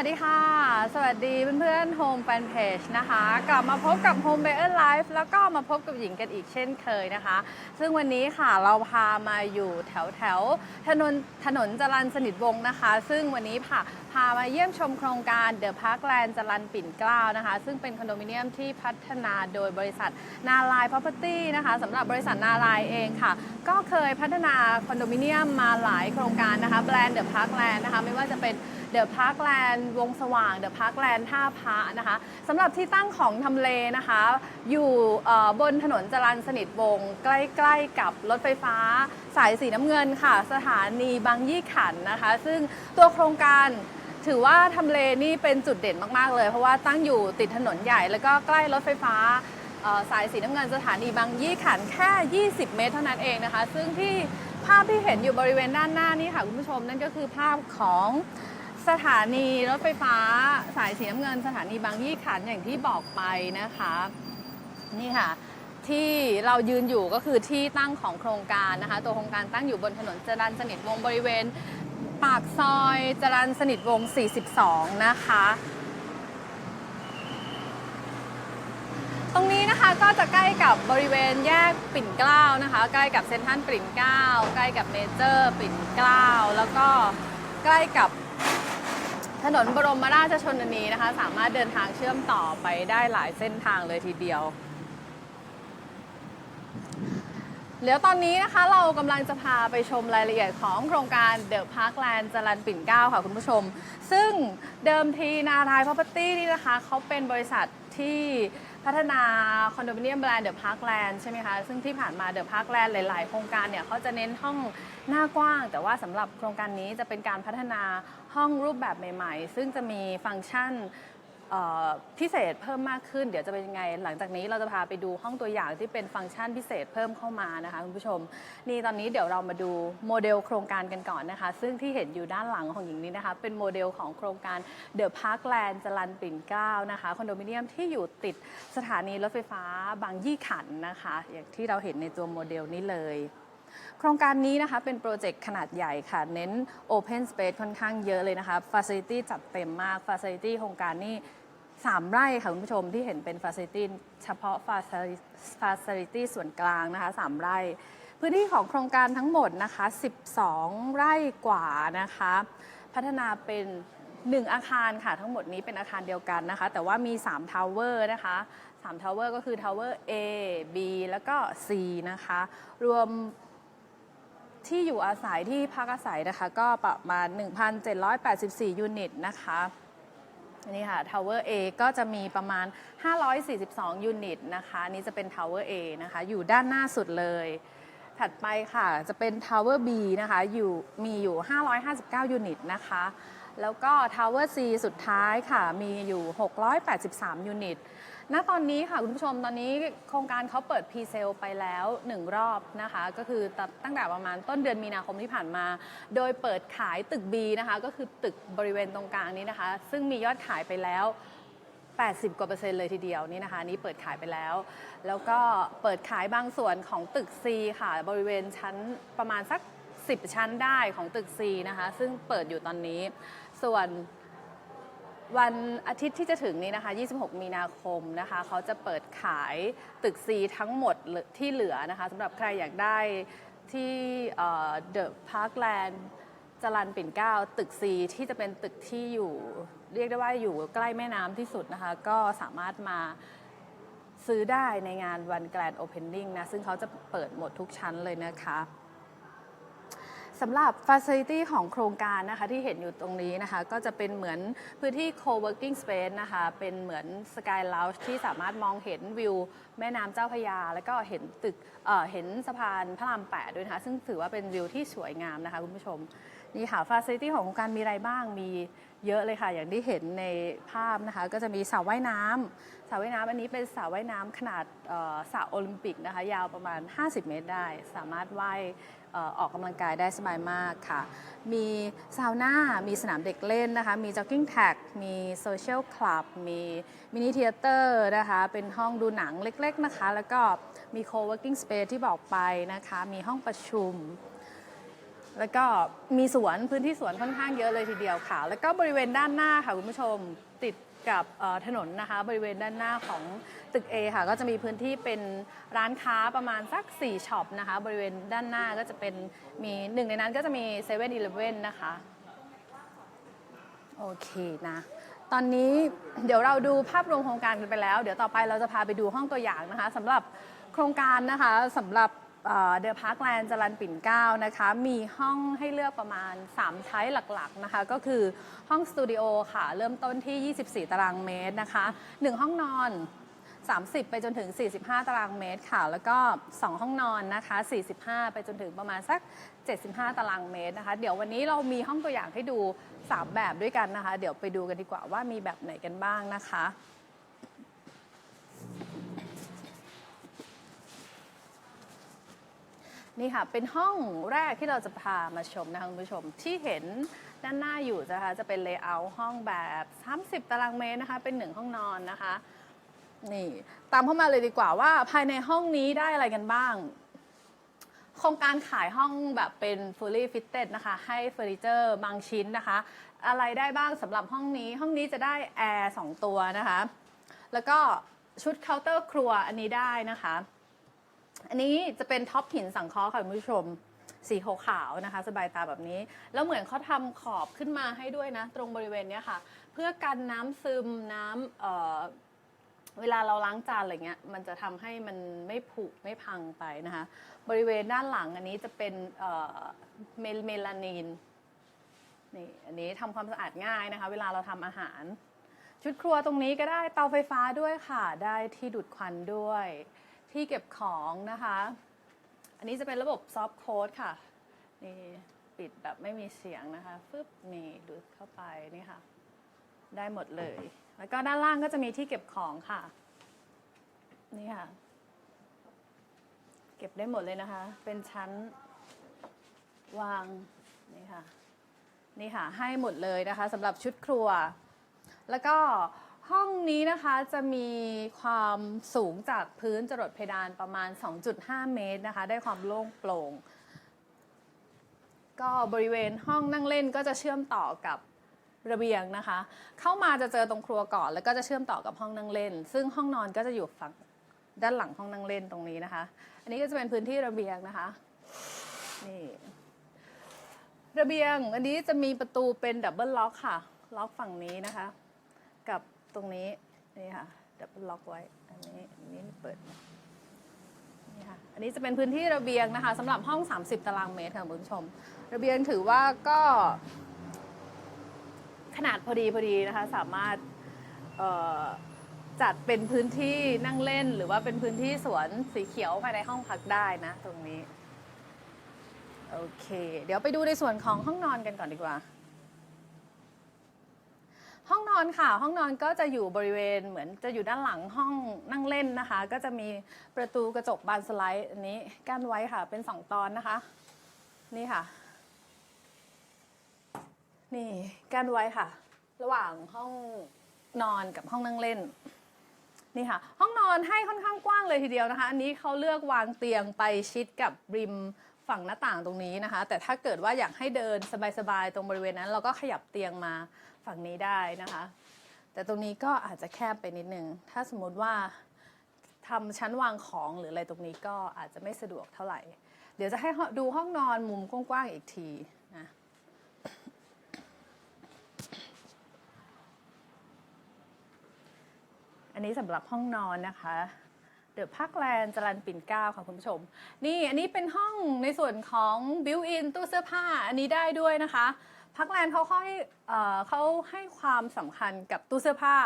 วัสดีค่ะ สวัสดีเพื่อนๆ Home Fan Page นะคะ กลับมาพบกับ Home b a y e r Life แล้วก็มาพบกับหญิงกันอีกเช่นเคยนะคะ ซึ่งวันนี้ค่ะเราพามาอยู่แถวแถวถนนถนนจรันสนิทวงนะคะ ซึ่งวันนี้ค่ะพามาเยี่ยมชมโครงการ The Parkland จรันปิ่นเกล้านะคะ ซึ่งเป็นคอนโดมิเนียมที่พัฒนาโดยบริษัทนาลาย Property นะคะสำหรับบริษัทนาลายเองค่ะ ก็เคยพัฒนาคอนโดมิเนียมมาหลายโครงการนะคะแบรนด์ The Parkland นด์นะคะไม่ว่าจะเป็นเดอะพาร์คแลนด์วงสว่างเดอะพาร์คแลนด์ท่าพระนะคะสำหรับที่ตั้งของทำเลนะคะ อยู่บนถนนจรัญสนิทวงศ์ใกล้ๆกับรถไฟฟ้า สายสีน้ำเงินค่ะ สถานีบางยี่ขันนะคะ ซึ่งตัวโครงการถือว่าทำเลนี่เป็นจุดเด่นมาก ๆ เลย เพราะว่าตั้งอยู่ติดถนนใหญ่แล้วก็ใกล้รถไฟฟ้า สายสีน้ำเงินสถานีบางยี่ขันแค่ 20 เมตรเท่านั้นเองนะคะ ซึ่งที่ภาพที่เห็นอยู่บริเวณด้านหน้านี่ค่ะคุณผู้ชมนั่นก็คือภาพของสถานีรถไฟฟ้าสายสีน้ำเงิน สถานีบางยี่ขันอย่างที่บอกไปนะคะ นี่ค่ะที่เรายืนอยู่ก็คือที่ตั้งของโครงการนะคะ ตัวโครงการตั้งอยู่บนถนนจรัญสนิทวงศ์บริเวณ ปากซอยจรัญสนิทวงศ์42 นะคะ ตรง นะคะก็จะใกล้กับบริเวณแยกปิ่นเกล้านะคะ ใกล้กับเซ็นทรัลปิ่นเกล้าใกล้กับเมเจอร์ปิ่นเกล้าแล้วก็ใกล้กับถนนบรมราชชนนีนะคะ สามารถเดินทางเชื่อมต่อไปได้หลายเส้นทางเลยทีเดียว เดี๋ยวตอนนี้นะคะเรากำลังจะพาไปชมรายละเอียดของโครงการเดอะพาร์คแลนด์จรันปิ่นเกล้าค่ะคุณผู้ชม ซึ่งเดิมทีนาราย Property นี่นะคะเขาเป็นบริษัทที่พัฒนาคอนโดมิเนียมแบรนด์เดอะพาร์คแลนด์ใช่ไหมคะ ซึ่งที่ผ่านมาเดอะพาร์คแลนด์หลาย ๆ โครงการเนี่ยเขาจะเน้นห้องหน้ากว้าง แต่ว่าสำหรับโครงการนี้จะเป็นการพัฒนาห้องรูปแบบใหม่ ๆ ซึ่งจะมีฟังก์ชันเอ่อ พิเศษเพิ่มมากขึ้น เดี๋ยวจะเป็นยังไง หลังจากนี้เราจะพาไปดูห้องตัวอย่างที่เป็นฟังก์ชันพิเศษเพิ่มเข้ามานะคะคุณผู้ชม นี่ตอนนี้เดี๋ยวเรามาดูโมเดลโครงการกันก่อนนะคะ ซึ่งที่เห็นอยู่ด้านหลังของหญิงนี้นะคะ เป็นโมเดลของโครงการเดอะพาร์คแลนด์จรันปิ่นเกล้านะคะคอนโดมิเนียมที่อยู่ติดสถานีรถไฟฟ้าบางยี่ขันนะคะ อย่างที่เราเห็นในตัวโมเดลนี้เลยโครงการนี้นะคะเป็นโปรเจกต์ขนาดใหญ่ค่ะ เน้น Open Space ค่อนข้างเยอะเลยนะคะ Facility จัดเต็มมาก Facility โครงการนี่ 3ไร่ค่ะคุณผู้ชมที่เห็นเป็น Facility เฉพาะ Facility Facility ส่วนกลางนะคะ3ไร่ พื้นที่ของโครงการทั้งหมดนะคะ 12 ไร่กว่านะคะ พัฒนาเป็น 1 อาคารค่ะทั้งหมดนี้เป็นอาคารเดียวกันนะคะ แต่ว่ามี3ทาวเวอร์นะคะ3ทาวเวอร์ก็คือทาวเวอร์ A B แล้วก็ C นะคะ รวมที่อยู่อาศัยที่พักอาศัยนะคะ ก็ประมาณ 1,784 ยูนิตนะคะ นี่ค่ะ Tower A ก็จะมีประมาณ 542 ยูนิตนะคะนนี่จะเป็น Tower A นะคะ อยู่ด้านหน้าสุดเลย ถัดไปค่ะ จะเป็น Tower B นะคะ อยู่ มีอยู่ 559 ยูนิตนะคะ แล้วก็ Tower C สุดท้ายค่ะ มีอยู่ 683 ยูนิต ณตอนนี้ค่ะคุณผู้ชมตอนนี้โครงการเขาเปิดพรีเซลไปแล้ว 1 รอบนะคะ ก็คือตั้งแต่ประมาณต้นเดือนมีนาคมที่ผ่านมา โดยเปิดขายตึก B นะคะ ก็คือตึกบริเวณตรงกลางนี้นะคะ ซึ่งมียอดขายไปแล้ว 80 กว่าเปอร์เซ็นต์เลยทีเดียวนี่นะคะ นี่เปิดขายไปแล้ว แล้วก็เปิดขายบางส่วนของตึก C ค่ะ บริเวณชั้นประมาณสัก 10 ชั้นได้ของตึก C นะคะ ซึ่งเปิดอยู่ตอนนี้ส่วน วันอาทิตย์ที่จะถึงนี้นะคะ 26 มีนาคมนะคะ เขาจะเปิดขายตึก C ทั้งหมดที่เหลือนะคะสำหรับใครอยากได้ที่เดอะพาร์คแลนด์จรันปิ่นเก้าตึก C ที่จะเป็นตึกที่อยู่ เรียกได้ว่าอยู่ใกล้แม่น้ำที่สุดนะคะ ก็สามารถมาซื้อได้ในงานวันแกรนด์โอเพนนิ่งนะ ซึ่งเขาจะเปิดหมดทุกชั้นเลยนะคะ สำหรับ Facility ของโครงการนะคะที่เห็นอยู่ตรงนี้นะคะ ก็จะเป็นเหมือนพื้นที่ co-working space นะคะ เป็นเหมือน Sky Lounge ที่สามารถมองเห็นวิว แม่น้ำเจ้าพระยา แล้วก็เห็นตึกเเห็นสะพานพระรามแปด้วยนะคะ ซึ่งถือว่าเป็นวิวที่สวยงามนะคะคุณผู้ชม นี่ค่ะ Facility ของโครงการมีอะไรบ้างมี เยอะเลยค่ะ อย่างที่เห็นในภาพนะคะ ก็จะมีสระว่ายน้ำสระว่ายน้ำอันนี้เป็นสระว่ายน้ำขนาดสระโอลิมปิกนะคะ ยาวประมาณ 50 เมตรได้ สามารถว่ายออกกำลังกายได้สบายมากค่ะ มีซาวน่า มีสนามเด็กเล่นนะคะ มีจ็อกกิ้งแท็ก มีโซเชียลคลับ มีมินิเทเตอร์นะคะ เป็นห้องดูหนังเล็กๆนะคะ แล้วก็มี co-working space ที่บอกไปนะคะ มีห้องประชุม แล้วก็มีสวนพื้นที่สวนค่อนข้างเยอะเลยทีเดียวค่ะ แล้วก็บริเวณด้านหน้าค่ะคุณผู้ชมติดกับถนนนะคะ บริเวณด้านหน้าของตึก A ค่ะ ก็จะมีพื้นที่เป็นร้านค้าประมาณสัก 4ช็อปนะคะ บริเวณด้านหน้าก็จะเป็นมีหนึ่งในนั้นก็จะมี7 e เ e ่ e อนะคะ โอเคนะ ตอนนี้เดี๋ยวเราดูภาพรวมโครงการกันไปแล้ว เดี๋ยวต่อไปเราจะพาไปดูห้องตัวอย่างนะคะสำหรับโครงการนะคะสำหรับ เดอะพาร์คแลนด์จรันปิ่นเก้านะคะ มีห้องให้เลือกประมาณ 3 ไทป์หลักๆนะคะ ก็คือห้องสตูดิโอค่ะ เริ่มต้นที่ 24 ตารางเมตรนะคะ 1 ห้องนอน 30 ไปจนถึง 45 ตารางเมตรค่ะ แล้วก็ 2 ห้องนอนนะคะ 45 ไปจนถึงประมาณสัก 75 ตารางเมตรนะคะ เดี๋ยววันนี้เรามีห้องตัวอย่างให้ดู 3 แบบด้วยกันนะคะ เดี๋ยวไปดูกันดีกว่าว่ามีแบบไหนกันบ้างนะคะ นี่ค่ะ เป็นห้องแรกที่เราจะพามาชมนะคะคุณผู้ชมที่เห็นด้านหน้าอยู่นะคะจะเป็นเลเยอร์ห้องแบบ 30 ตารางเมตรนะคะ เป็นหนึ่งห้องนอนนะคะ นี่ ตามเข้ามาเลยดีกว่าว่าภายในห้องนี้ได้อะไรกันบ้าง โครงการขายห้องแบบเป็น fully fitted นะคะ ให้เฟอร์นิเจอร์บางชิ้นนะคะ อะไรได้บ้างสำหรับห้องนี้ห้องนี้จะได้แอร์2ตัวนะคะ แล้วก็ชุดเคาน์เตอร์ครัวอันนี้ได้นะคะ อันนี้จะเป็นท็อปหินสังเคราะห์ค่ะคุณผู้ชม สีขาวๆนะคะ สบายตาแบบนี้ แล้วเหมือนเขาทำขอบขึ้นมาให้ด้วยนะ ตรงบริเวณเนี้ยค่ะ เพื่อกันน้ำซึมน้ำเอ่อเวลาเราล้างจานอะไรเงี้ยมันจะทำให้มันไม่ผุไม่พังไปนะคะ บริเวณด้านหลังอันนี้จะเป็นเอ่อเมลเมลานีนนี่อันนี้ทำความสะอาดง่ายนะคะ เวลาเราทำอาหาร ชุดครัวตรงนี้ก็ได้เตาไฟฟ้าด้วยค่ะ ได้ที่ดูดควันด้วย ที่เก็บของนะคะ อันนี้จะเป็นระบบซอฟต์โค้ดค่ะ นี่ปิดแบบไม่มีเสียงนะคะฟึบนี่ดูดเข้าไปนี่ค่ะ ได้หมดเลย แล้วก็ด้านล่างก็จะมีที่เก็บของค่ะ นี่ค่ะ เก็บได้หมดเลยนะคะ เป็นชั้นวางนี่ค่ะ นี่ค่ะให้หมดเลยนะคะสำหรับชุดครัว แล้วก็ ห้องนี้นะคะจะมีความสูงจากพื้นจรดเพดานประมาณ 2.5 เมตรนะคะ ได้ความโล่งโปร่ง ก็บริเวณห้องนั่งเล่นก็จะเชื่อมต่อกับระเบียงนะคะ เข้ามาจะเจอตรงครัวก่อน แล้วก็จะเชื่อมต่อกับห้องนั่งเล่น ซึ่งห้องนอนก็จะอยู่ฝั่งด้านหลังห้องนั่งเล่นตรงนี้นะคะ อันนี้ก็จะเป็นพื้นที่ระเบียงนะคะ นี่ ระเบียง อันนี้จะมีประตูเป็นดับเบิลล็อกค่ะ ล็อกฝั่งนี้นะคะ กับ ตรงนี้นี่ค่ะดับเบิลล็อกไว้อันนี้อันนี้เปิดนี่ค่ะอันนี้จะเป็นพื้นที่ระเบียงนะคะสำหรับห้อง 30 ตารางเมตรค่ะคุณผู้ชม ระเบียงถือว่าก็ขนาดพอดีพอดีนะคะสามารถจัดเป็นพื้นที่นั่งเล่น หรือว่าเป็นพื้นที่สวนสีเขียวภายในห้องพักได้นะตรงนี้ โอเค เดี๋ยวไปดูในส่วนของห้องนอนกันก่อนดีกว่า ห้องนอนค่ะ ห้องนอนก็จะอยู่บริเวณเหมือนจะอยู่ด้านหลังห้องนั่งเล่นนะคะ ก็จะมีประตูกระจกบานสไลด์อันนี้กั้นไว้ค่ะ เป็นสองตอนนะคะ นี่ค่ะ นี่กั้นไว้ค่ะ ระหว่างห้องนอนกับห้องนั่งเล่นนี่ค่ะ ห้องนอนให้ค่อนข้างกว้างเลยทีเดียวนะคะ อันนี้เขาเลือกวางเตียงไปชิดกับริมฝั่งหน้าต่างตรงนี้นะคะ แต่ถ้าเกิดว่าอยากให้เดินสบายๆตรงบริเวณนั้น เราก็ขยับเตียงมา ฝั่งนี้ได้นะคะ แต่ตรงนี้ก็อาจจะแคบไปนิดนึง ถ้าสมมติว่าทำชั้นวางของหรืออะไรตรงนี้ก็อาจจะไม่สะดวกเท่าไหร่ เดี๋ยวจะให้ดูห้องนอนมุมกว้างๆอีกทีนะอันนี้สำหรับห้องนอนนะคะเดอะพักแลนด์จรันปิ่นเก้าค่ะคุณผู้ชม นี่อันนี้เป็นห้องในส่วนของบิวอินตู้เสื้อผ้าอันนี้ได้ด้วยนะคะ พักแลนด์เขาให้เอ่อเขาให้ความสำคัญกับตู้เสื้อผ้า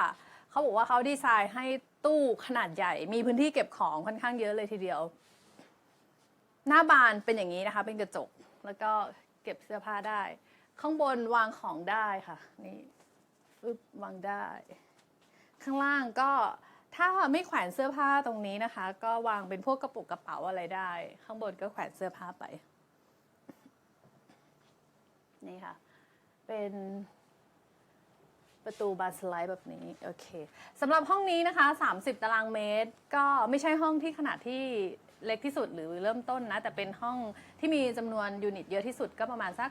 เขาบอกว่าเขาดีไซน์ให้ตู้ขนาดใหญ่ มีพื้นที่เก็บของค่อนข้างเยอะเลยทีเดียว หน้าบานเป็นอย่างนี้นะคะ เป็นกระจกแล้วก็เก็บเสื้อผ้าได้ ข้างบนวางของได้ค่ะ นี่ฟึบวางได้ ข้างล่างก็ถ้าไม่แขวนเสื้อผ้าตรงนี้นะคะ ก็วางเป็นพวกกระปุกกระเป๋าอะไรได้ ข้างบนก็แขวนเสื้อผ้าไป นี่ค่ะ เป็นประตูบานสไลด์แบบนี้โอเคสำหรับห้องนี้นะคะ 30 ตารางเมตร ก็ไม่ใช่ห้องที่ขนาดที่เล็กที่สุดหรือเริ่มต้นนะ แต่เป็นห้องที่มีจำนวนยูนิตเยอะที่สุดก็ประมาณสัก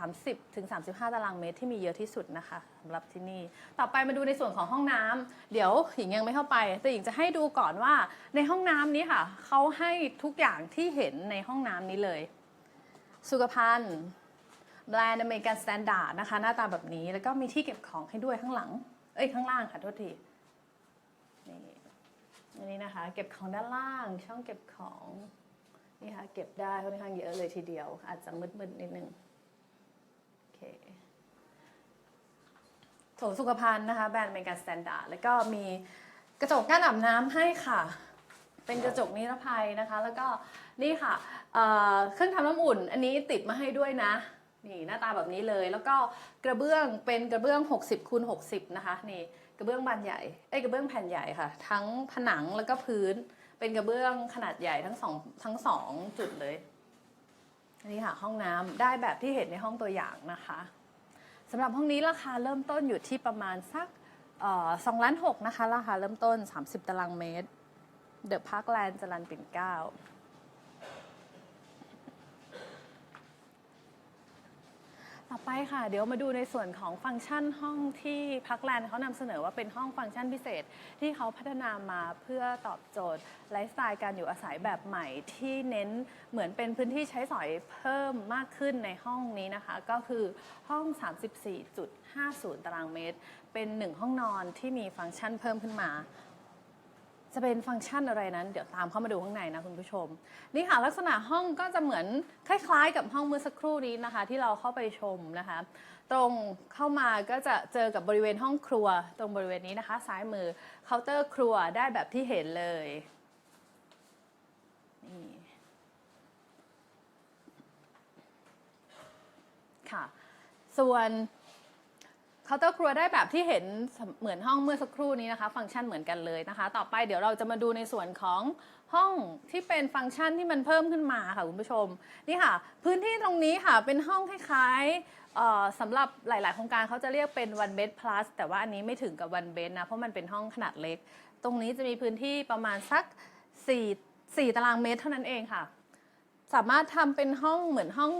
30ถึง35 ตารางเมตรที่มีเยอะที่สุดนะคะสำหรับที่นี่ ต่อไปมาดูในส่วนของห้องน้ำเดี๋ยวหญิงยังไม่เข้าไป แต่หญิงจะให้ดูก่อนว่าในห้องน้ำนี้ค่ะเขาให้ทุกอย่างที่เห็นในห้องน้ำนี้เลย สุขภัณฑ์ แบรนด์อเมริกันสแตนดาร์ดนะคะ หน้าตาแบบนี้แล้วก็มีที่เก็บของให้ด้วยข้างหลัง เอ้ยข้างล่างค่ะโทษทีนี่อันนี้นะคะ เก็บของด้านล่างช่องเก็บของนี่ค่ะเก็บได้ค่อนข้างเยอะเลยทีเดียว อาจจะมืดๆนิดนึงโอเคโถสุขภัณฑ์นะคะ แบรนด์อเมริกันสแตนดาร์ดแล้วก็มีกระจกกั้นอาบน้ำให้ค่ะ เป็นกระจกนิรภัยนะคะ แล้วก็นี่ค่ะเเครื่องทำน้ำอุ่น อันนี้ติดมาให้ด้วยนะ นี่หน้าตาแบบนี้เลย แล้วก็กระเบื้องเป็นกระเบื้อง 60คูณ60 นะคะนี่กระเบื้องบานใหญ่เอ้ยกระเบื้องแผ่นใหญ่ค่ะ ทั้งผนังแล้วก็พื้น เป็นกระเบื้องขนาดใหญ่ทั้งสองทั้งสองจุดเลยนนี้ค่ะห้องน้ำได้แบบที่เห็นในห้องตัวอย่างนะคะสำหรับห้องนี้ราคาเริ่มต้นอยู่ที่ประมาณสักสองล้านหกนะคะราคาเริ่มต้น 30 ตารางเมตรเดอะพาร์คแลนด์จรันปิ่นเกล้า ต่อไปค่ะ เดี๋ยวมาดูในส่วนของฟังก์ชันห้องที่พักแลนด์เขานำเสนอว่าเป็นห้องฟังก์ชันพิเศษ ที่เขาพัฒนามาเพื่อตอบโจทย์ไลฟ์สไตล์การอยู่อาศัยแบบใหม่ที่เน้นเหมือนเป็นพื้นที่ใช้สอยเพิ่มมากขึ้นในห้องนี้นะคะ ก็คือห้อง 34.50 ตารางเมตร เป็นหนึ่งห้องนอนที่มีฟังก์ชันเพิ่มขึ้นมา จะเป็นฟังก์ชันอะไรนั้น เดี๋ยวตามเข้ามาดูข้างในนะคุณผู้ชม นี่ค่ะลักษณะห้องก็จะเหมือนคล้ายๆ กับห้องเมื่อสักครู่นี้นะคะ ที่เราเข้าไปชมนะคะ ตรงเข้ามาก็จะเจอกับบริเวณห้องครัว ตรงบริเวณนี้นะคะ ซ้ายมือเคาน์เตอร์ครัวได้แบบที่เห็นเลยนี่ค่ะ ส่วน เคาน์เตอร์ครัวได้แบบที่เห็นเหมือนห้องเมื่อสักครู่นี้นะคะ ฟังก์ชันเหมือนกันเลยนะคะ ต่อไปเดี๋ยวเราจะมาดูในส่วนของห้องที่เป็นฟังก์ชันที่มันเพิ่มขึ้นมาค่ะคุณผู้ชมนี่ค่ะ พื้นที่ตรงนี้ค่ะเป็นห้องคล้ายๆสำหรับหลาย ๆ โครงการเขาจะเรียกเป็น one bed plus แต่ว่าอันนี้ไม่ถึงกับ one bed นะ เพราะมันเป็นห้องขนาดเล็ก ตรงนี้จะมีพื้นที่ประมาณสัก 4 4 ตารางเมตรเท่านั้นเองค่ะ สามารถทำเป็นห้องเหมือนห้อง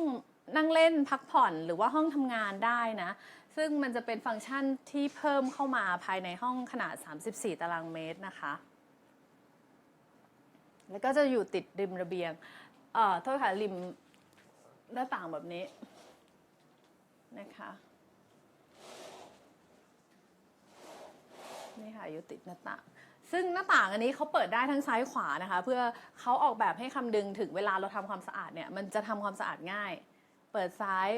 นั่งเล่นพักผ่อนหรือว่าห้องทำงานได้นะ ซึ่งมันจะเป็นฟังก์ชันที่เพิ่มเข้ามาภายในห้องขนาด 34 ตารางเมตรนะคะ แล้วก็จะอยู่ติดริมระเบียง เอ่อ โทษค่ะ ริมหน้าต่างแบบนี้นะคะ นี่ค่ะ อยู่ติดหน้าต่างซึ่งหน้าต่างอันนี้เขาเปิดได้ทั้งซ้ายขวานะคะ เพื่อเขาออกแบบให้คำนึงถึงเวลาเราทำความสะอาดเนี่ย มันจะทำความสะอาดง่าย เปิดซ้าย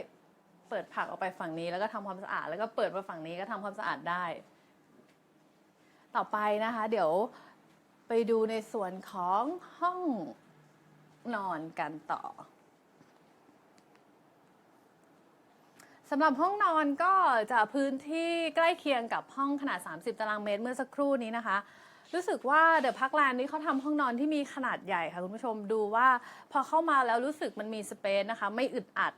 เปิดผักออกไปฝั่งนี้ แล้วก็ทำความสะอาด แล้วก็เปิดมาฝั่งนี้ก็ทำความสะอาดได้ ต่อไปนะคะ เดี๋ยวไปดูในส่วนของห้องนอนกันต่อสำหรับห้องนอนก็จะพื้นที่ใกล้เคียงกับห้องขนาด 30 ตารางเมตรเมื่อสักครู่นี้นะคะ รู้สึกว่าเดอะพักแลนด์นี่เขาทำห้องนอนที่มีขนาดใหญ่ค่ะคุณผู้ชมดูว่าพอเข้ามาแล้วรู้สึกมันมีสเปซนะคะ ไม่อึดอัด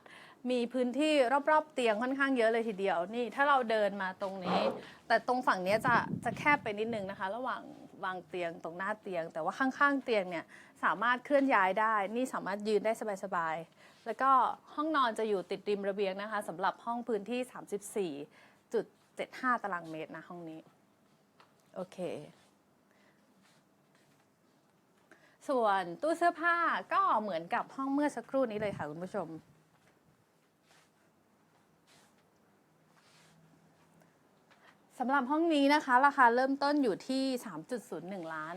มีพื้นที่รอบๆเตียงค่อนข้างเยอะเลยทีเดียวนี่ ถ้าเราเดินมาตรงนี้ แต่ตรงฝั่งเนี้ยจะจะแคบไปนิดนึงนะคะ ระหว่างวางเตียงตรงหน้าเตียง แต่ว่าข้างๆเตียงเนี่ยสามารถเคลื่อนย้ายได้ นี่สามารถยืนได้สบายๆแล้วก็ห้องนอนจะอยู่ติดริมระเบียงนะคะสำหรับห้องพื้นที่ 34.75 ตารางเมตรนะห้องนี้โอเค ส่วนตู้เสื้อผ้าก็เหมือนกับห้องเมื่อสักครู่นี้เลยค่ะคุณผู้ชม สำหรับห้องนี้นะคะ ราคาเริ่มต้นอยู่ที่ 3.01 ล้าน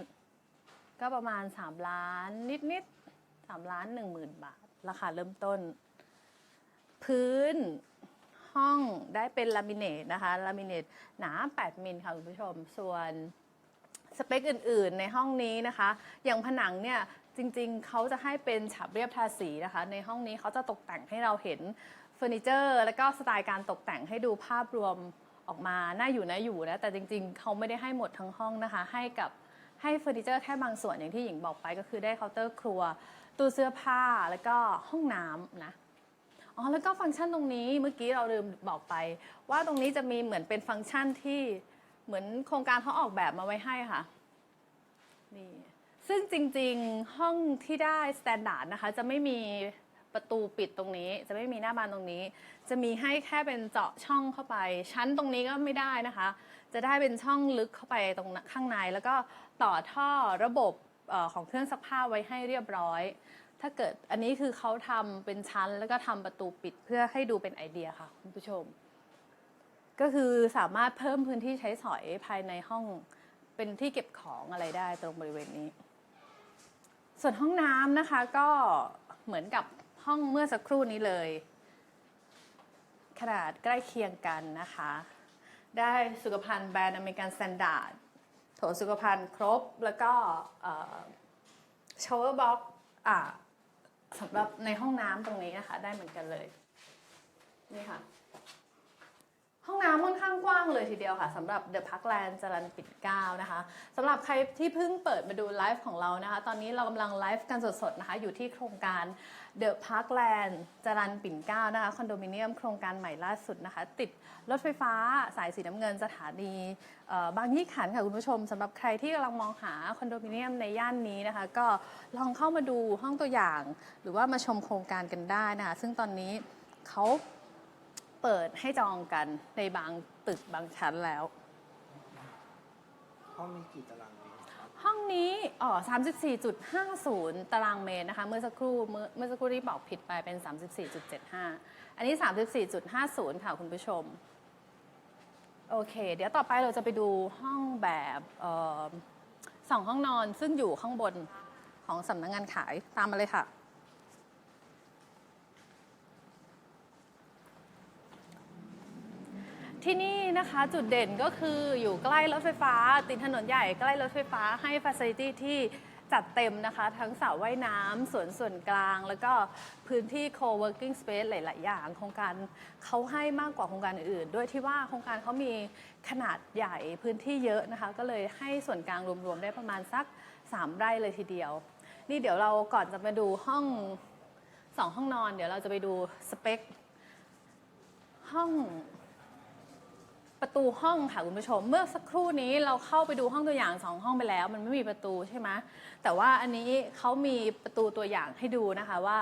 ก็ประมาณ 3 ล้านนิดๆ3ล้าน1หมื่นบาท ราคาเริ่มต้น พื้นห้องได้เป็นลามิเนตนะคะลามิเนตหนา 8 มิลค่ะคุณผู้ชม ส่วน สเปคอื่นๆ ในห้องนี้นะคะ อย่างผนังเนี่ยจริงๆ เขาจะให้เป็นฉาบเรียบทาสีนะคะ ในห้องนี้เขาจะตกแต่งให้เราเห็นเฟอร์นิเจอร์ แล้วก็สไตล์การตกแต่งให้ดูภาพรวมออกมาน่าอยู่น่าอยู่นะแต่จริงๆ เขาไม่ได้ให้หมดทั้งห้องนะคะ ให้กับให้เฟอร์นิเจอร์แค่บางส่วนอย่างที่หญิงบอกไปก็คือได้เคาน์เตอร์ครัว ตู้เสื้อผ้าแล้วก็ห้องน้ำนะอ๋อแล้วก็ฟังก์ชันตรงนี้เมื่อกี้เราลืมบอกไป ว่าตรงนี้จะมีเหมือนเป็นฟังก์ชันที่ เหมือนโครงการเขาออกแบบมาไว้ให้ค่ะนี่ซึ่งจริงๆห้องที่ได้สแตนดาร์ดนะคะ จะไม่มีประตูปิดตรงนี้ จะไม่มีหน้าบานตรงนี้ จะมีให้แค่เป็นเจาะช่องเข้าไป ชั้นตรงนี้ก็ไม่ได้นะคะ จะได้เป็นช่องลึกเข้าไปตรงข้างใน แล้วก็ต่อท่อระบบอของเครื่องซักผ้าไว้ให้เรียบร้อย ถ้าเกิดอันนี้คือเขาทำเป็นชั้นแล้วก็ทำประตูปิดเพื่อให้ดูเป็นไอเดียค่ะคุณผู้ชม ก็คือสามารถเพิ่มพื้นที่ใช้สอยภายในห้องเป็นที่เก็บของอะไรได้ตรงบริเวณนี้ ส่วนห้องน้ำนะคะก็เหมือนกับห้องเมื่อสักครู่นี้เลย ขนาดใกล้เคียงกันนะคะ ได้สุขภัณฑ์แบรนด์อเมริกันสแตนดาร์ดโถสุขภัณฑ์ครบแล้วก็ชาวเวอร์บ็อกสำหรับในห้องน้ำตรงนี้นะคะ ได้เหมือนกันเลย นี่ค่ะ ห้องน้ำค่อนข้างกว้างเลยทีเดียวค่ะสำหรับ The Parkland จรันปิดเกล้านะคะสำหรับใครที่เพิ่งเปิดมาดูไลฟ์ของเรานะคะ ตอนนี้เรากำลังไลฟ์กันสดๆนะคะ อยู่ที่โครงการ The Parkland จรันปิ่นเกล้านะคะคอนโดมิเนียมโครงการใหม่ล่าสุดนะคะ ติดรถไฟฟ้าสายสีน้ำเงินสถานีบางยี่ขันค่ะคุณผู้ชมสำหรับใครที่กำลังมองหาคอนโดมิเนียมในย่านนี้นะคะ ก็ลองเข้ามาดูห้องตัวอย่าง หรือว่ามาชมโครงการกันได้นะคะซึ่งตอนนี้เขา เปิดให้จองกันในบางตึกบางชั้นแล้ว ห้องมีกี่ตารางเมตรครับห้องนี้อ๋อ34.50 ตารางเมตรนะคะ เมื่อสักครู่เมื่อเมื่อสักครู่ที่บอกผิดไปเป็น 34.75 อันนี้ 34.50 ค่ะคุณผู้ชม โอเค เดี๋ยวต่อไปเราจะไปดูห้องแบบเอ่อสองห้องนอนซึ่งอยู่ข้างบนของสำนักงงานขายตามมาเลยค่ะ ที่นี่นะคะจุดเด่นก็คืออยู่ใกล้รถไฟฟ้า ติดถนนใหญ่ใกล้รถไฟฟ้าให้ฟ a c i l i t y ที่จัดเต็มนะคะ ทั้งสระว่ายน้ำสวนส่วนกลาง แล้วก็พื้นที่ co-working space หลาย ๆ อย่าง โครงการเขาให้มากกว่าโครงการอื่น ด้วยที่ว่าโครงการเขามีขนาดใหญ่พื้นที่เยอะนะคะ ก็เลยให้ส่วนกลางรวม ๆ ได้ประมาณสัก 3 ไร่เลยทีเดียว นี่เดี๋ยวเราก่อนจะมาดูห้องสองห้องนอน เดี๋ยวเราจะไปดูสเปคห้อง ประตูห้องค่ะคุณผู้ชม เมื่อสักครู่นี้เราเข้าไปดูห้องตัวอย่างสองห้องไปแล้ว มันไม่มีประตูใช่ไหมแต่ว่าอันนี้เขามีประตูตัวอย่างให้ดูนะคะว่า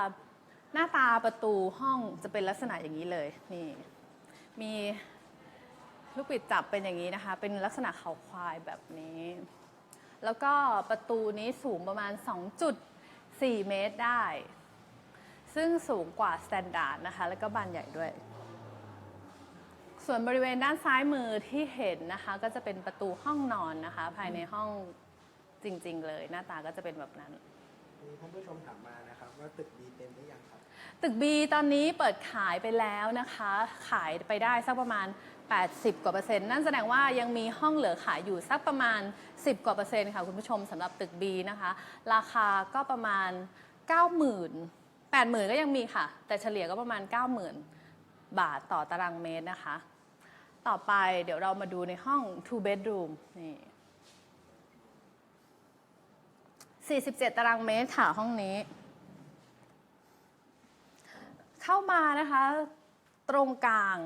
หน้าตาประตูห้องจะเป็นลักษณะอย่างนี้เลยนี่มีลูกปิดจับเป็นอย่างนี้นะคะ เป็นลักษณะเขาควายแบบนี้ แล้วก็ประตูนี้สูงประมาณ 2.4 เมตรได้ ซึ่งสูงกว่าสแตนดาร์ดนะคะ แล้วก็บานใหญ่ด้วย ส่วนบริเวณด้านซ้ายมือที่เห็นนะคะ ก็จะเป็นประตูห้องนอนนะคะ ภายในห้องจริง ๆ เลย หน้าตาก็จะเป็นแบบนั้น มีท่านผู้ชมถามมานะครับว่าตึกดีเต็มหรือยังครับ ตึก B ตอนนี้เปิดขายไปแล้วนะคะ ขายไปได้สักประมาณ 80 กว่าเปอร์เซ็นต์นั่นแสดงว่ายังมีห้องเหลือขายอยู่สักประมาณ 10 กว่าเปอร์เซ็นต์ค่ะคุณผู้ชมสำหรับตึก B นะคะ ราคาก็ประมาณ 90,000 80,000 ก็ยังมีค่ะ แต่เฉลี่ยก็ประมาณ 90,000 บาทต่อตารางเมตรนะคะ ต่อไปเดี๋ยวเรามาดูในห้อง two bedroom นี่ 47 ตารางเมตรค่ะห้องนี้ เข้ามานะคะ ตรงกลาง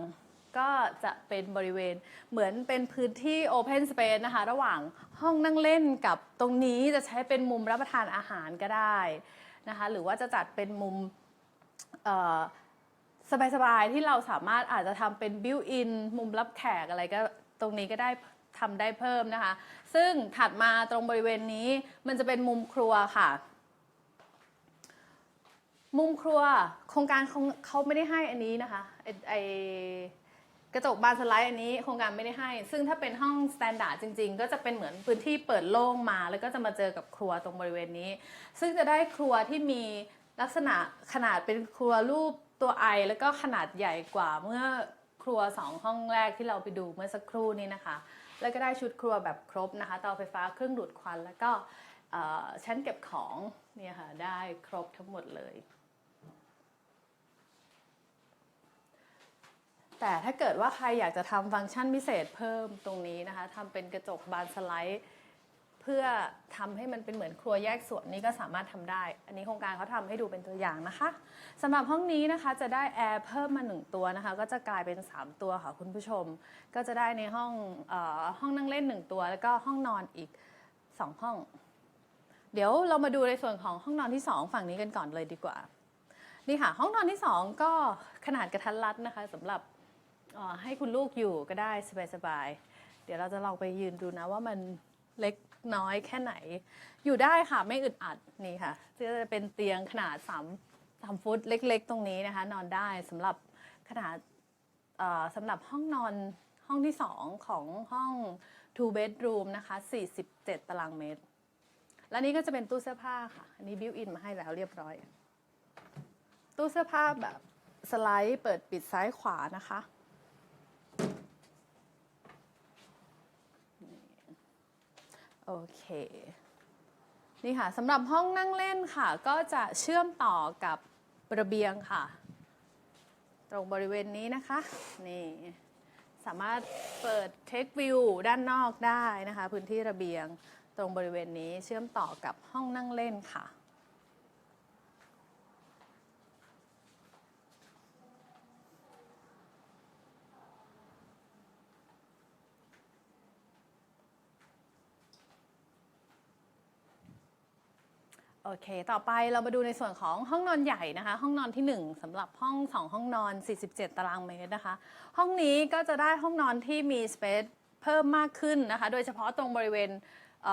ก็จะเป็นบริเวณเหมือนเป็นพื้นที่ Open Space นะคะ ระหว่างห้องนั่งเล่นกับตรงนี้จะใช้เป็นมุมรับประทานอาหารก็ได้นะคะ หรือว่าจะจัดเป็นมุมเอ่อ สบายๆ ที่เราสามารถอาจจะทำเป็นบิวอินมุมรับแขกอะไรก็ตรงนี้ก็ได้ทำได้เพิ่มนะคะ ซึ่งถัดมาตรงบริเวณนี้มันจะเป็นมุมครัวค่ะ มุมครัวโครงการเขาเขาไม่ได้ให้อันนี้นะคะไอไอกระจกบานสไลด์อันนี้โครงการไม่ได้ให้ ซึ่งถ้าเป็นห้องสแตนดาร์ดจริง ๆ ก็จะเป็นเหมือนพื้นที่เปิดโล่งมา แล้วก็จะมาเจอกับครัวตรงบริเวณนี้ ซึ่งจะได้ครัวที่มีลักษณะขนาดเป็นครัวรูป ตัวไอแล้วก็ขนาดใหญ่กว่าเมื่อครัวสองห้องแรกที่เราไปดูเมื่อสักครู่นี้นะคะ แล้วก็ได้ชุดครัวแบบครบนะคะเตาไฟฟ้าเครื่องดูดควัน แล้วก็ชั้นเก็บของเนี่ยค่ะได้ครบทั้งหมดเลย แต่ถ้าเกิดว่าใครอยากจะทำฟังก์ชันพิเศษเพิ่มตรงนี้นะคะทำเป็นกระจกบานสไลด์ เพื่อทำให้มันเป็นเหมือนครัวแยกส่วนนี้ก็สามารถทำได้ อันนี้โครงการเขาทำให้ดูเป็นตัวอย่างนะคะสำหรับห้องนี้นะคะจะได้แอร์เพิ่มมาหนึ่งตัวนะคะ ก็จะกลายเป็น 3 ตัวค่ะคุณผู้ชม ก็จะได้ในห้องออห้องนั่งเล่น 1 ตัว แล้วก็ห้องนอนอีก 2 ห้อง เดี๋ยวเรามาดูในส่วนของห้องนอนที่ 2 ฝั่งนี้กันก่อนเลยดีกว่า นี่ค่ะห้องนอนที่ 2 ก็ขนาดกระทัดรัดนะคะสำหรับให้คุณลูกอยู่ก็ได้สบายๆเดี๋ยวเราจะลองไปยืนดูนะว่ามันเล็ก น้อยแค่ไหน อยู่ได้ค่ะไม่อึดอัดนี่ค่ะจะเป็นเตียงขนาด3 3ฟุตเล็ก ๆ ตรงนี้นะคะ นอนได้สำหรับขนาดสำหรับห้องนอนห้องที่ 2 ของห้อง two bedroom นะคะ 47 ตารางเมตร และนี่ก็จะเป็นตู้เสื้อผ้าค่ะ อันนี้บิวอินมาให้แล้วเรียบร้อย ตู้เสื้อผ้าแบบสไลด์เปิดปิดซ้ายขวานะคะ โอเค นี่ค่ะสำหรับห้องนั่งเล่นค่ะ ก็จะเชื่อมต่อกับระเบียงค่ะ ตรงบริเวณนี้นะคะ นี่ สามารถเปิดเทควิวด้านนอกได้นะคะ พื้นที่ระเบียงตรงบริเวณนี้เชื่อมต่อกับห้องนั่งเล่นค่ะ โอเค ต่อไปเรามาดูในส่วนของห้องนอนใหญ่นะคะ ห้องนอนที่ 1สำหรับห้อง 2 ห้องนอน 47 ตารางเมตรนะคะ ห้องนี้ก็จะได้ห้องนอนที่มีสเปซเพิ่มมากขึ้นนะคะ โดยเฉพาะตรงบริเวณเ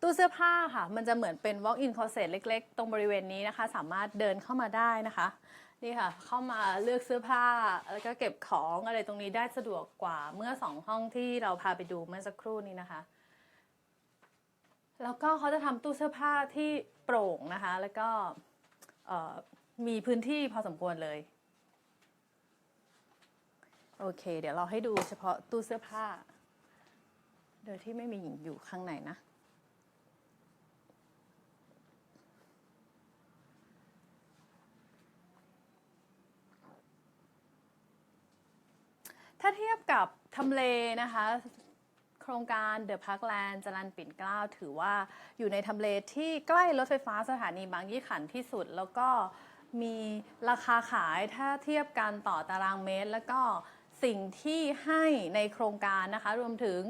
ตู้เสื้อผ้าค่ะ มันจะเหมือนเป็น walk-in closet เล็กๆ ตรงบริเวณนี้นะคะ สามารถเดินเข้ามาได้นะคะ นี่ค่ะ เข้ามาเลือกเสื้อผ้า แล้วก็เก็บของอะไรตรงนี้ได้สะดวกกว่าเมื่อ 2 ห้องที่เราพาไปดูเมื่อสักครู่นี้นะคะ แล้วก็เขาจะทำตู้เสื้อผ้าที่โปร่งนะคะ แล้วก็เอ่อมีพื้นที่พอสมควรเลย โอเค เดี๋ยวเราให้ดูเฉพาะตู้เสื้อผ้า โดยที่ไม่มีหญิงอยู่ข้างในนะ ถ้าเทียบกับทำเลนะคะ โครงการเดอะพาร์คแลนด์จรันปิ่นเกล้าถือว่าอยู่ในทำเลที่ใกล้รถไฟฟ้าสถานีบางยี่ขันที่สุด แล้วก็มีราคาขายถ้าเทียบกันต่อตารางเมตร แล้วก็สิ่งที่ให้ในโครงการนะคะ รวมถึง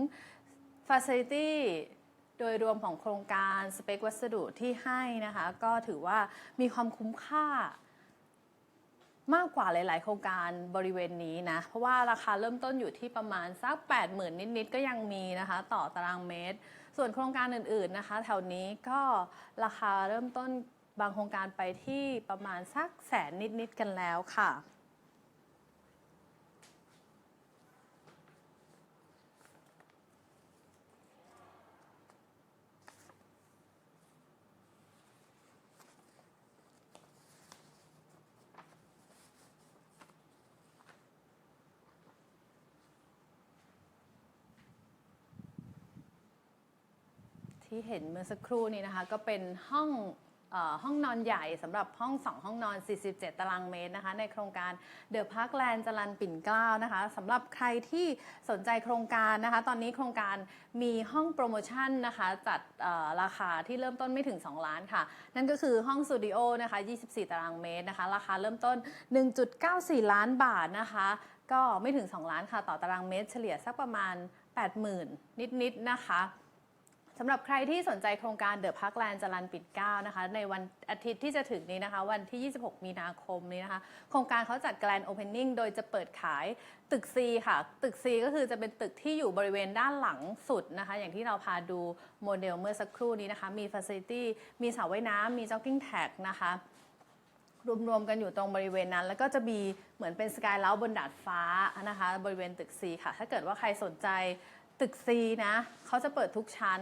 Facility โดยรวมของโครงการสเปควัสดุที่ให้นะคะ ก็ถือว่ามีความคุ้มค่า มากกว่าหลาย ๆ โครงการบริเวณนี้นะ เพราะว่าราคาเริ่มต้นอยู่ที่ประมาณสัก 80,000 นิด ๆ ก็ยังมีนะคะ ต่อตารางเมตร ส่วนโครงการอื่น ๆ นะคะ แถวนี้ก็ราคาเริ่มต้นบางโครงการไปที่ประมาณสักแสนนิด ๆ กันแล้วค่ะ ที่เห็นเมื่อสักครู่นี้นะคะ ก็เป็นห้องอห้องนอนใหญ่สำหรับห้อง 2 ห้องนอน 47 ตารางเมตรนะคะ ในโครงการเดอะพาร์คแลนด์จรันปิ่นเกล้านะคะสำหรับใครที่สนใจโครงการนะคะ ตอนนี้โครงการมีห้องโปรโมชั่นนะคะ จัดราคาที่เริ่มต้นไม่ถึง 2 ล้านค่ะ นั่นก็คือห้องสตูดิโอนะคะ 24 ตารางเมตรนะคะ ราคาเริ่มต้น 1.94 ล้านบาทนะคะ ก็ไม่ถึง 2 ล้านค่ะ ต่อตารางเมตร เฉลี่ยสักประมาณ 80,000 นิดๆนะคะ สำหรับใครที่สนใจโครงการเดอะพักแลนด์จรันปิดเก้านะคะในวันอาทิตย์ที่จะถึงนี้นะคะ วันที่ 26 มีนาคมนี้นะคะ โครงการเขาจัดแกลนโอเพนนิ่งโดยจะเปิดขายตึก C ค่ะ ตึก C ก็คือจะเป็นตึกที่อยู่บริเวณด้านหลังสุดนะคะ อย่างที่เราพาดูโมเดลเมื่อสักครู่นี้นะคะ มีฟ a ซิลิตี้มีสระว่ายน้ำมีจ็อกกิ้งแท็กนะคะรวมๆกันอยู่ตรงบริเวณนั้น แล้วก็จะมีเหมือนเป็นสกายเลาบนดาดฟ้านะคะ บริเวณตึก C ค่ะ ถ้าเกิดว่าใครสนใจ ตึก C นะเขาจะเปิดทุกชั้น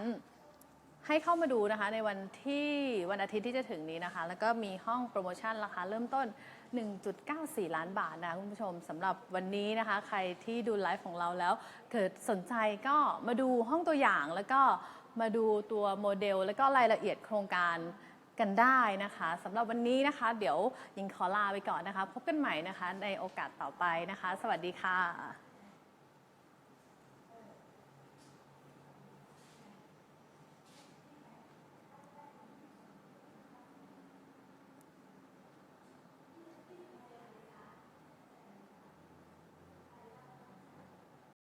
ให้เข้ามาดูนะคะ ในวันที่วันอาทิตย์ที่จะถึงนี้นะคะ แล้วก็มีห้องโปรโมชั่นราคาเริ่มต้น 1.94 ล้านบาทนะคุณผู้ชมสำหรับวันนี้นะคะ ใครที่ดูไลฟ์ของเราแล้ว เกิดสนใจก็มาดูห้องตัวอย่างแล้วก็มาดูตัวโมเดล แล้วก็รายละเอียดโครงการกันได้นะคะสำหรับวันนี้นะคะ เดี๋ยวยิงขอลาไปก่อนนะคะ พบกันใหม่นะคะ ในโอกาสต่อไปนะคะ สวัสดีค่ะ